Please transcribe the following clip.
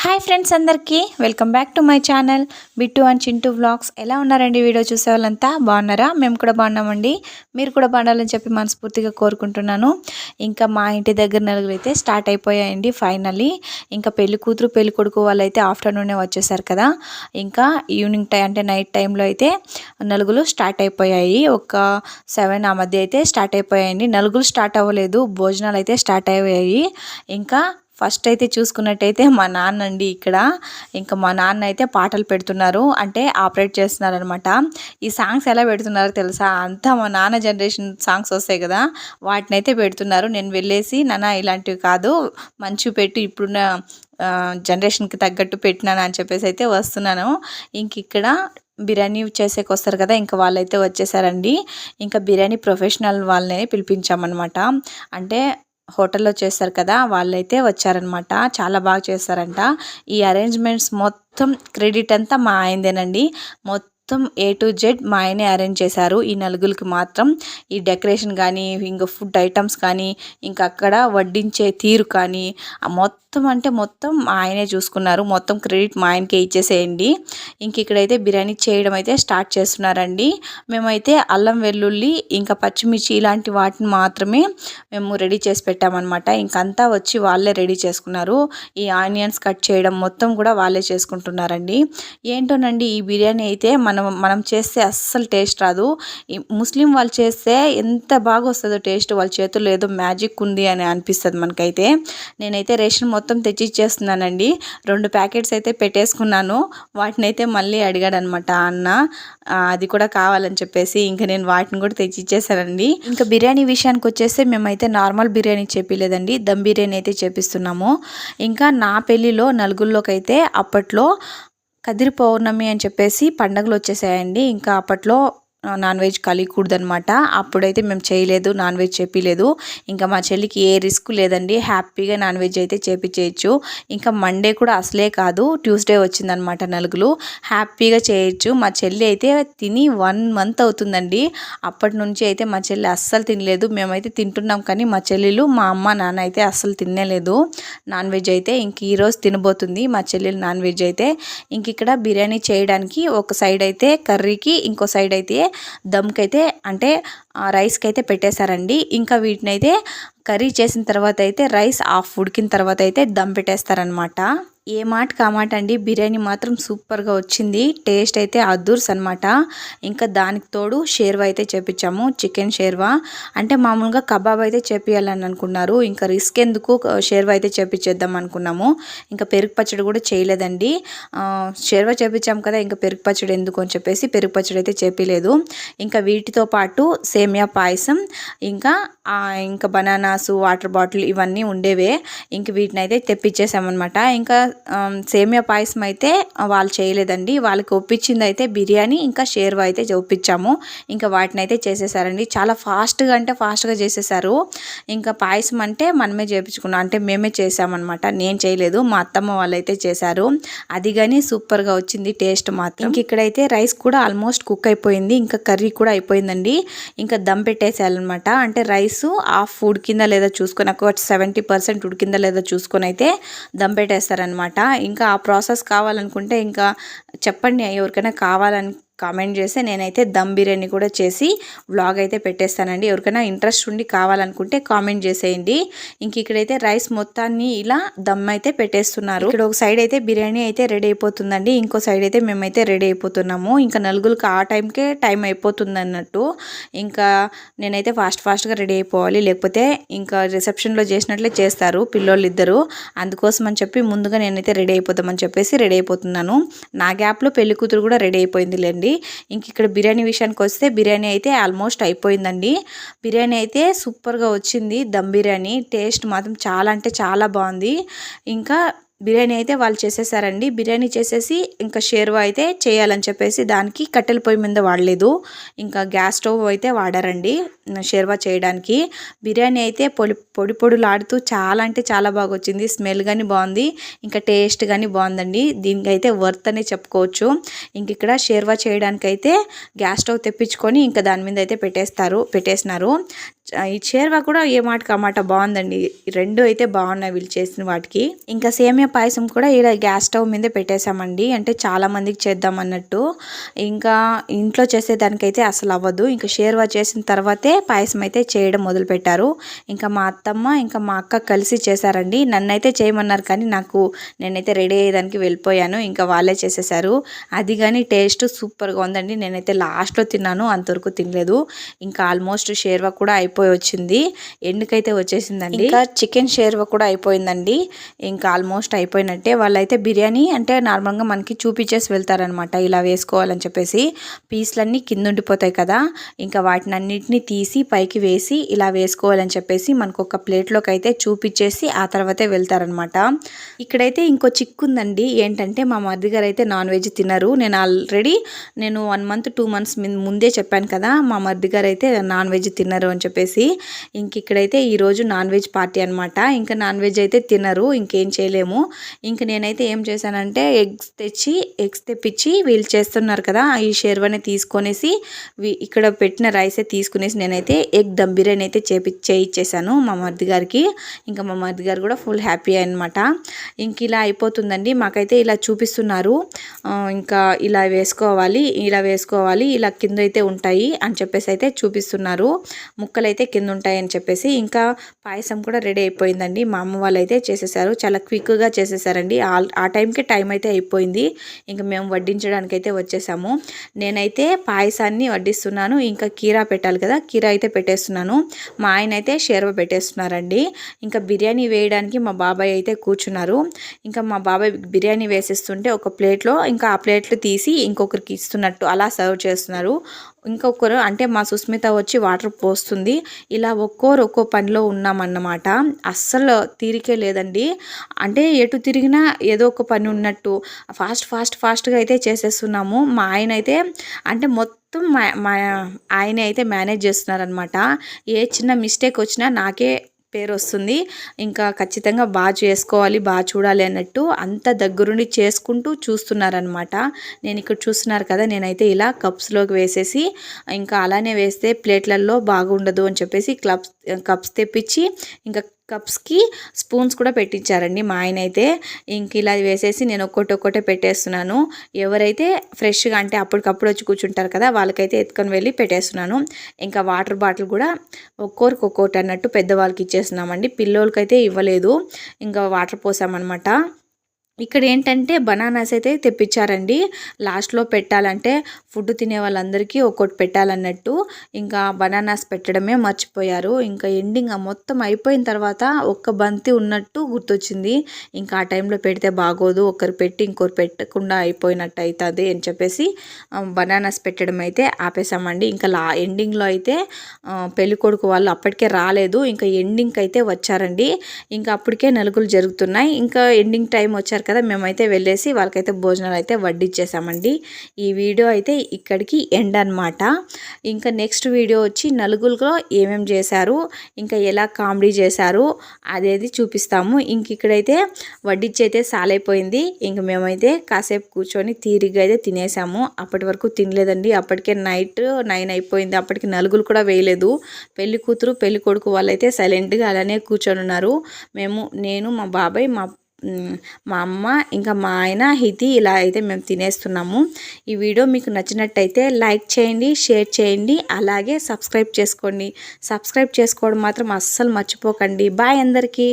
Hi friends అందరికీ welcome back to my channel. Bittu and Chintu vlogs. ఎలా ఉన్నారండి video చూసే వాళ్ళంతా? బాగున్నారా? మేము కూడా బాగున్నామండి. మీరు కూడా బాగుండాలని చెప్పి మనస్ఫూర్తిగా కోరుకుంటున్నాను. ఇంకా మా ఇంటి దగ్గర నలుగురు అయితే స్టార్ట్ అయిపోయాయండి ఫైనల్లీ. ఇంకా పెళ్ళి కూతురు పెళ్ళి కొడుకు వాళ్ళైతే ఆఫ్టర్నూనే వచ్చేసారు కదా. ఇంకా ఈవినింగ్ టైం అంటే నైట్ టైంలో అయితే నలుగురు స్టార్ట్ అయిపోయాయి. ఒక సెవెన్ ఆ మధ్య అయితే స్టార్ట్ అయిపోయాయండి. నలుగురు స్టార్ట్ అవ్వలేదు. భోజనాలు అయితే స్టార్ట్ అయ్యాయి. ఇంకా ఫస్ట్ అయితే చూసుకున్నట్టయితే మా నాన్న అండి ఇక్కడ. ఇంకా మా నాన్న అయితే పాటలు పెడుతున్నారు. అంటే ఆపరేట్ చేస్తున్నారు అనమాట ఈ సాంగ్స్ ఎలా పెడుతున్నారో తెలుసా? అంతా మా నాన్న జనరేషన్ సాంగ్స్ వస్తాయి కదా. వాటిని అయితే పెడుతున్నారు. నేను వెళ్ళేసి నాన్న ఇలాంటివి కాదు. మంచి పెట్టి ఇప్పుడున్న జనరేషన్కి తగ్గట్టు పెట్టినాను అని చెప్పేసి అయితే వస్తున్నాను. ఇంక ఇక్కడ బిర్యానీ చేసేకి వస్తారు కదా. ఇంకా వాళ్ళైతే వచ్చేసారండి. ఇంకా బిర్యానీ ప్రొఫెషనల్ వాళ్ళని పిలిపించామన్నమాట. అంటే హోటల్లో చేస్తారు కదా వాళ్ళైతే వచ్చారనమాట. చాలా బాగా చేస్తారంట. ఈ అరేంజ్మెంట్స్ మొత్తం క్రెడిట్ అంతా మా ఆయనదేనండి. మొత్తం మొత్తం ఏ టు జెడ్ మా ఆయనే అరేంజ్ చేశారు. ఈ నలుగురికి మాత్రం ఈ డెకరేషన్ కానీ ఇంకా ఫుడ్ ఐటమ్స్ కానీ ఇంకా అక్కడ వడ్డించే తీరు కానీ మొత్తం అంటే మొత్తం మా ఆయనే చూసుకున్నారు. మొత్తం క్రెడిట్ మా ఆయనకే ఇచ్చేసేయండి. ఇంక ఇక్కడైతే బిర్యానీ చేయడం అయితే స్టార్ట్ చేస్తున్నారండి. మేమైతే అల్లం వెల్లుల్లి ఇంకా పచ్చిమిర్చి ఇలాంటి వాటిని మాత్రమే మేము రెడీ చేసి పెట్టామన్నమాట. ఇంకంతా వచ్చి వాళ్ళే రెడీ చేసుకున్నారు. ఈ ఆనియన్స్ కట్ చేయడం మొత్తం కూడా వాళ్ళే చేసుకుంటున్నారండి. ఏంటోనండి ఈ బిర్యానీ అయితే మన మనం మనం చేస్తే అస్సలు టేస్ట్ రాదు. ముస్లిం వాళ్ళు చేస్తే ఎంత బాగా వస్తుందో టేస్ట్ వాళ్ళ చేతుల్లో ఏదో మ్యాజిక్ ఉంది అని అనిపిస్తుంది మనకైతే. నేనైతే రేషన్ మొత్తం తెచ్చి ఇచ్చేస్తున్నానండి రెండు ప్యాకెట్స్ అయితే పెట్టేసుకున్నాను. వాటిని అయితే మళ్ళీ అడిగాడు అనమాట అన్న అది కూడా కావాలని చెప్పేసి ఇంకా నేను వాటిని కూడా తెచ్చి ఇచ్చేసానండి ఇంకా బిర్యానీ విషయానికి వచ్చేస్తే మేమైతే నార్మల్ బిర్యానీ చెప్పలేదండి దమ్ బిర్యానీ అయితే చేపిస్తున్నాము. ఇంకా నా పెళ్ళిలో నలుగురిలోకి అయితే అప్పట్లో కదిరి పౌర్ణమి అని చెప్పేసి పండగలు వచ్చేసాయండి. ఇంకా అప్పట్లో నాన్ వెజ్ కలియకూడదనమాట అప్పుడైతే మేము చేయలేదు నాన్ వెజ్ చెప్పలేదు. ఇంకా మా చెల్లికి ఏ రిస్క్ లేదండి. హ్యాపీగా నాన్ వెజ్ అయితే చేపించేయచ్చు ఇంకా మండే కూడా అసలే కాదు ట్యూస్డే వచ్చిందనమాట నలుగులు. హ్యాపీగా చేయొచ్చు. మా చెల్లి అయితే తిని వన్ మంత్ అవుతుందండి. అప్పటి నుంచి అయితే మా చెల్లి అస్సలు తినలేదు. మేమైతే తింటున్నాం కానీ మా చెల్లెలు మా అమ్మ నాన్న అయితే అస్సలు తినలేదు. నాన్ వెజ్ అయితే ఇంక ఈరోజు తినబోతుంది. మా చెల్లెలు నాన్ వెజ్ అయితే. ఇంక ఇక్కడ బిర్యానీ చేయడానికి ఒక సైడ్ అయితే కర్రీకి ఇంకో సైడ్ అయితే దమ్కైతే అంటే రైస్కి అయితే పెట్టేశారండి. ఇంకా వీటిని అయితే కర్రీ చేసిన తర్వాత అయితే రైస్ ఆఫ్ ఉడికిన తర్వాత అయితే దమ్ పెట్టేస్తారనమాట ఏ మాట కామాట అండి బిర్యానీ మాత్రం సూపర్గా వచ్చింది. టేస్ట్ అయితే అద్దూర్స్ అనమాట ఇంకా దానికి తోడు షేర్వా అయితే చేపించాము చికెన్ షేర్వా. అంటే మామూలుగా కబాబ్ అయితే చేపియాలని అనుకున్నారు. ఇంకా రిస్క్ ఎందుకు షేర్వా అయితే చేపించేద్దాం అనుకున్నాము. ఇంకా పెరుగు పచ్చడి కూడా చేయలేదండి. షేర్వా చేపించాము కదా ఇంకా పెరుగు పచ్చడి ఎందుకు అని చెప్పేసి పెరుగు పచ్చడి అయితే చేపిలేదు. ఇంకా వీటితో పాటు సేమియా పాయసం ఇంకా ఇంకా బనానాసు వాటర్ బాటిల్ ఇవన్నీ ఉండేవే. ఇంక వీటిని అయితే తెప్పించేసామన్నమాట ఇంకా సేమియా పాయసం అయితే వాళ్ళు చేయలేదండి. వాళ్ళకి ఒప్పించింది అయితే బిర్యానీ ఇంకా షేర్వా అయితే ఒప్పించాము. ఇంకా వాటిని అయితే చేసేసారండి. చాలా ఫాస్ట్గా అంటే ఫాస్ట్గా చేసేసారు. ఇంకా పాయసం అంటే మనమే చేపించుకున్నాం. అంటే మేమే చేసామన్నమాట. నేను చేయలేదు. మా అత్తమ్మ వాళ్ళు అయితే చేశారు. అది కానీ సూపర్గా వచ్చింది టేస్ట్ మాత్రం. ఇంక ఇక్కడైతే రైస్ కూడా ఆల్మోస్ట్ కుక్ అయిపోయింది. ఇంకా కర్రీ కూడా అయిపోయిందండి. ఇంకా దమ్ పెట్టేసేయాలన్నమాట. అంటే రైస్ హాఫ్ ఉడికిందా లేదా చూసుకొని ఒక సెవెంటీ పర్సెంట్ ఉడికిందా లేదా చూసుకొని అయితే దమ్ పెట్టేస్తారనమాట ఇంకా ఆ ప్రాసెస్ కావాలనుకుంటే ఇంకా చెప్పండి ఎవరికైనా కావాలని కామెంట్ చేస్తే నేనైతే దమ్ బిర్యానీ కూడా చేసి వ్లాగ్ అయితే పెట్టేస్తానండి. ఎవరికైనా ఇంట్రెస్ట్ ఉండి కావాలనుకుంటే కామెంట్ చేసేయండి. ఇంక ఇక్కడైతే రైస్ మొత్తాన్ని ఇలా దమ్ అయితే పెట్టేస్తున్నారు. ఇక్కడ ఒక సైడ్ అయితే బిర్యానీ అయితే రెడీ అయిపోతుందండి. ఇంకో సైడ్ అయితే మేమైతే రెడీ అయిపోతున్నాము. ఇంకా నలుగురికి ఆ టైంకే టైం అయిపోతుంది అన్నట్టు ఇంకా నేనైతే ఫాస్ట్ ఫాస్ట్గా రెడీ అయిపోవాలి. లేకపోతే ఇంకా రిసెప్షన్లో చేసినట్లే చేస్తారు పిల్లోళ్ళు ఇద్దరు అందుకోసం అని చెప్పి ముందుగా నేనైతే రెడీ అయిపోతామని చెప్పేసి రెడీ అయిపోతున్నాను. నా గ్యాప్లో పెళ్ళి కూతురు కూడా రెడీ అయిపోయింది లేండి అండి ఇంక ఇక్కడ బిర్యానీ విషయానికి వస్తే బిర్యానీ అయితే ఆల్మోస్ట్ అయిపోయిందండి. బిర్యానీ అయితే సూపర్గా వచ్చింది. దమ్ బిర్యానీ టేస్ట్ మాత్రం చాలా అంటే చాలా బాగుంది. ఇంకా బిర్యానీ అయితే వాళ్ళు చేసేసారండి. బిర్యానీ చేసేసి ఇంకా షేర్వా అయితే చేయాలని చెప్పేసి దానికి కట్టెల పొయ్యి మీద వాడలేదు. ఇంకా గ్యాస్ స్టవ్ అయితే వాడారండి షేర్వా చేయడానికి. బిర్యానీ అయితే పొడి పొడి పొడులాడుతూ చాలా అంటే చాలా బాగా వచ్చింది. స్మెల్ కానీ బాగుంది ఇంకా టేస్ట్ కానీ బాగుందండి. దీనికైతే వర్త్ అనే చెప్పుకోవచ్చు. ఇంక ఇక్కడ షేర్వా చేయడానికైతే గ్యాస్ స్టవ్ తెప్పించుకొని ఇంకా దాని మీద అయితే పెట్టేస్తారు పెట్టేసినారు. ఈ చేరువా కూడా ఏ మాటకి ఆ మాట బాగుందండి. రెండు అయితే బాగున్నాయి వీళ్ళు చేసిన వాటికి. ఇంకా సేమియా పాయసం కూడా ఇలా గ్యాస్ స్టవ్ మీదే పెట్టేశామండి. అంటే చాలా మందికి చేద్దాం అన్నట్టు. ఇంకా ఇంట్లో చేసేదానికైతే అసలు అవ్వదు. ఇంకా షేర్వా చేసిన తర్వాతే పాయసం అయితే చేయడం మొదలుపెట్టారు ఇంకా మా అత్తమ్మ ఇంకా మా అక్క కలిసి చేశారండి. నన్నైతే చేయమన్నారు కానీ నాకు నేనైతే రెడీ అయ్యేదానికి వెళ్ళిపోయాను. ఇంకా వాళ్ళే చేసేసారు అది కానీ టేస్ట్ సూపర్గా ఉందండి. నేనైతే లాస్ట్లో తిన్నాను అంతవరకు తినలేదు. ఇంకా ఆల్మోస్ట్ షేర్వా కూడా అయిపోయి వచ్చింది. ఎండుకైతే వచ్చేసిందండి. ఇంకా చికెన్ షేర్వ కూడా అయిపోయిందండి. ఇంకా ఆల్మోస్ట్ అయిపోయినట్టే. వాళ్ళైతే బిర్యానీ అంటే నార్మల్గా మనకి చూపించేసి వెళ్తారనమాట ఇలా వేసుకోవాలని చెప్పేసి పీస్లన్నీ కింద ఉండిపోతాయి కదా. ఇంకా వాటిని అన్నిటిని తీసి పైకి వేసి ఇలా వేసుకోవాలని చెప్పేసి మనకు ఒక ప్లేట్లోకి అయితే చూపించేసి ఆ తర్వాతే వెళ్తారనమాట ఇక్కడైతే ఇంకో చిక్కు ఉందండి ఏంటంటే మా మరిది గారు అయితే నాన్ వెజ్ తినరు. నేను ఆల్రెడీ నేను వన్ మంత్ టూ మంత్స్ ముందే చెప్పాను కదా మా మరిది గారు అయితే నాన్ వెజ్ తినరు అని చెప్పేసి ఇంక ఇక్కడైతే ఈరోజు నాన్ వెజ్ పార్టీ అనమాట ఇంకా నాన్ వెజ్ అయితే తినరు ఇంకేం చేయలేము. ఇంక నేనైతే ఏం చేశానంటే ఎగ్స్ తెచ్చి ఎగ్స్ తెప్పించి వీళ్ళు చేస్తున్నారు కదా ఈ షేర్వాని తీసుకొనేసి ఇక్కడ పెట్టిన రైసే తీసుకునేసి నేనైతే ఎగ్ దమ్ బిర్యానీ అయితే చేపి చేయించేసాను మా మరిది గారికి. ఇంకా మా మరిది గారు కూడా ఫుల్ హ్యాపీ అనమాట ఇంక ఇలా అయిపోతుందండి. మాకైతే ఇలా చూపిస్తున్నారు. ఇంకా ఇలా వేసుకోవాలి ఇలా వేసుకోవాలి ఇలా కింద అయితే ఉంటాయి అని చెప్పేసి అయితే చూపిస్తున్నారు. ముక్కలు అయితే కింద ఉంటాయని చెప్పేసి ఇంకా పాయసం కూడా రెడీ అయిపోయిందండి. మా అమ్మ వాళ్ళు అయితే చేసేసారు. చాలా క్విక్గా చేసేసారండి. ఆ- ఆ టైంకి టైం అయితే అయిపోయింది. ఇంకా మేము వడ్డించడానికి అయితే వచ్చేసాము. నేనైతే పాయసాన్ని వడ్డిస్తున్నాను. ఇంకా కీరా పెట్టాలి కదా కీరా అయితే పెట్టేస్తున్నాను. మా ఆయన అయితే షేర్వ పెట్టేస్తున్నారండి. ఇంకా బిర్యానీ వేయడానికి మా బాబాయ్ అయితే కూర్చున్నారు. ఇంకా మా బాబాయ్ బిర్యానీ వేసేస్తుంటే ఒక ప్లేట్లో ఇంకా ఆ ప్లేట్లు తీసి ఇంకొకరికి ఇస్తున్నట్టు అలా సర్వ్ చేస్తున్నారు. ఇంకొకరు అంటే మా సుస్మిత వచ్చి వాటర్ పోస్తుంది. ఇలా ఒక్కోరు ఒక్కో పనిలో ఉన్నామన్నమాట. అస్సలు తీరికే లేదండి. అంటే ఎటు తిరిగినా ఏదో ఒక పని ఉన్నట్టు ఫాస్ట్ ఫాస్ట్ ఫాస్ట్గా అయితే చేసేస్తున్నాము. మా ఆయన అయితే అంటే మొత్తం మా మా ఆయన అయితే మేనేజ్ చేస్తున్నారనమాట ఏ చిన్న మిస్టేక్ వచ్చినా నాకే పేరు వస్తుంది ఇంకా ఖచ్చితంగా బాగా చేసుకోవాలి బాగా చూడాలి అన్నట్టు అంత దగ్గరుండి చేసుకుంటూ చూస్తున్నారనమాట నేను ఇక్కడ చూస్తున్నారు కదా నేనైతే ఇలా కప్స్లోకి వేసేసి ఇంకా అలానే వేస్తే ప్లేట్లలో బాగుండదు అని చెప్పేసి క్లబ్స్ కప్స్ తెప్పించి ఇంకా కప్స్కి స్పూన్స్ కూడా పెట్టించారండి. మా ఆయన అయితే ఇంక ఇలా వేసేసి నేను ఒక్కొక్కటి ఒక్కొక్కటే పెట్టేస్తున్నాను. ఎవరైతే ఫ్రెష్గా అంటే అప్పటికప్పుడు వచ్చి కూర్చుంటారు కదా వాళ్ళకైతే ఎత్తుకొని వెళ్ళి పెట్టేస్తున్నాను. ఇంకా వాటర్ బాటిల్ కూడా ఒక్కొరికి ఒక్కొక్కటి అన్నట్టు పెద్దవాళ్ళకి ఇచ్చేస్తున్నామండి. పిల్లోళ్ళకైతే ఇవ్వలేదు. ఇంకా వాటర్ పోసామన్నమాట. ఇక్కడ ఏంటంటే బనానాస్ అయితే తెప్పించారండి. లాస్ట్లో పెట్టాలంటే ఫుడ్ తినే వాళ్ళందరికీ ఒక్కొక్కటి పెట్టాలన్నట్టు ఇంకా బనానాస్ పెట్టడమే మర్చిపోయారు. ఇంకా ఎండింగ్ మొత్తం అయిపోయిన తర్వాత ఒక్క బంతి ఉన్నట్టు గుర్తొచ్చింది. ఇంకా ఆ టైంలో పెడితే బాగోదు ఒకరు పెట్టి ఇంకొకరు పెట్టకుండా అయిపోయినట్టు అవుతుంది అని చెప్పేసి బనానాస్ పెట్టడం అయితే ఆపేసామండి. ఇంకా లా ఎండింగ్లో అయితే పెళ్ళికొడుకు వాళ్ళు అప్పటికే రాలేదు. ఇంకా ఎండింగ్కి అయితే వచ్చారండి. ఇంకా అప్పటికే నలుగులు జరుగుతున్నాయి. ఇంకా ఎండింగ్ టైం వచ్చారు కదా మేమైతే వెళ్ళేసి వాళ్ళకైతే భోజనాలు అయితే వడ్డిచ్చేసామండి. ఈ వీడియో అయితే ఇక్కడికి ఎండ్ అనమాట ఇంకా నెక్స్ట్ వీడియో వచ్చి నలుగురులో ఏమేమి చేశారు ఇంకా ఎలా కామెడీ చేశారు అదేది చూపిస్తాము. ఇంక ఇక్కడైతే వడ్డిచ్చి అయితే సాలైపోయింది. ఇంక మేమైతే కాసేపు కూర్చొని తీరిగ్గా అయితే తినేసాము. అప్పటి వరకు తినలేదండి. అప్పటికే నైట్ నైన్ అయిపోయింది. అప్పటికి నలుగురు కూడా వేయలేదు. పెళ్ళి కూతురు పెళ్ళి కొడుకు వాళ్ళైతే సైలెంట్గా అలానే కూర్చొని ఉన్నారు మేము నేను మా బాబాయ్ మా మా అమ్మ ఇంకా మా ఆయన హితి ఇలా అయితే మేము తినేస్తున్నాము. ఈ వీడియో మీకు నచ్చినట్టయితే లైక్ చేయండి షేర్ చేయండి అలాగే సబ్స్క్రైబ్ చేసుకోండి. సబ్స్క్రైబ్ చేసుకోవడం మాత్రం అస్సలు మర్చిపోకండి. బాయ్ అందరికీ.